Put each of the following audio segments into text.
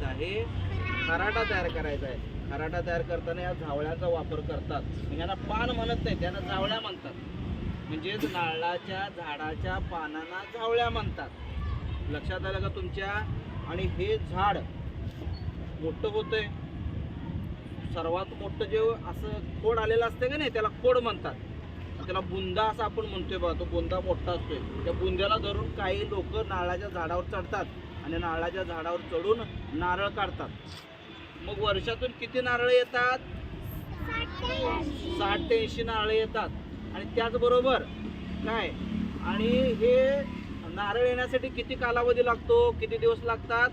करायचा आहे. खराटा तयार करायचा आहे. खराटा तयार करताना या झावळ्याचा वापर करतात. यांना पान म्हणत नाही त्यांना झावळ्या म्हणतात. म्हणजेच नारळाच्या झाडाच्या पानांना झावळ्या म्हणतात. लक्षात आलं का तुमच्या? आणि हे झाड मोठं होतंय. सर्वात मोठं जे असं खोड आलेलं असतं का नाही त्याला खोड म्हणतात. त्याला बुंदा असं आपण म्हणतोय बघा तो बुंदा मोठा असतोय. त्या बुंद्याला धरून काही लोक नारळाच्या झाडावर चढतात आणि नारळाच्या झाडावर चढून नारळ काढतात. मग वर्षातून किती नारळ येतात? साठ ते ऐंशी नारळ येतात. आणि त्याचबरोबर काय? आणि हे नारळ येण्यासाठी किती कालावधी लागतो? किती दिवस लागतात?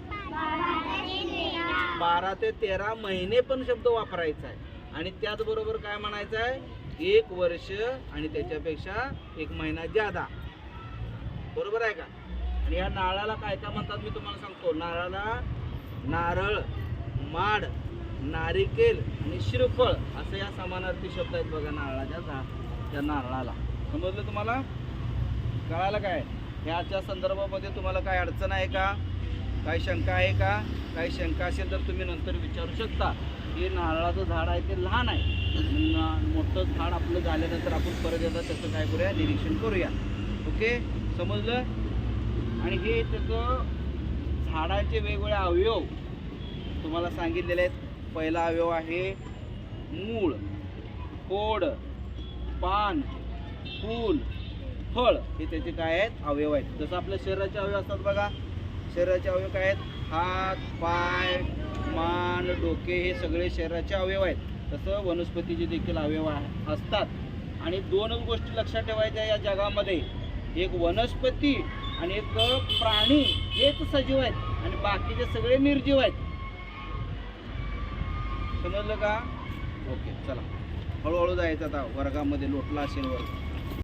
बारा ते तेरा महिने पण शब्द वापरायचा आहे. आणि त्याचबरोबर काय म्हणायचं आहे? एक वर्ष आणि त्याच्यापेक्षा एक महिना ज्यादा. बरोबर आहे का? आणि या नारळाला काय काय म्हणतात मी तुम्हाला सांगतो. नारळाला नारळ माड नारिकेल आणि श्रीफळ असं या समानार्थी शब्द आहेत बघा नारळाच्या झाड त्या नारळाला. समजलं तुम्हाला? कळालं काय? ह्याच्या संदर्भामध्ये तुम्हाला काय अडचण आहे का? काही शंका आहे का? काही शंका असेल तर तुम्ही नंतर विचारू शकता. हे नारळाचं झाड आहे ते लहान आहे. मोठं झाड आपलं झाल्यानंतर आपण परत एकदा त्याचं काय करूया? निरीक्षण करूया. ओके? समजलं? आणि हे त्याचं झाडाचे वेगवेगळे अवयव तुम्हाला सांगितलेले आहेत. पहिला अवयव आहे मूळ कोड पान फूल फळ. हे त्याचे काय आहेत? अवयव आहेत. जसं आपल्या शरीराचे अवयव असतात बघा. शरीराचे अवयव काय आहेत? हात पाय मान डोके हे सगळे शरीराचे अवयव आहेत. तसं वनस्पतीचे देखील अवयव असतात. आणि दोनच गोष्टी लक्षात ठेवायच्या या जगामध्ये. एक वनस्पती आणि एक प्राणी हेच सजीव आहेत. आणि बाकीचे सगळे निर्जीव आहेत. समजलं का? ओके चला. हळूहळू जायचं आता वर्गामध्ये लोटला असेल वर्ग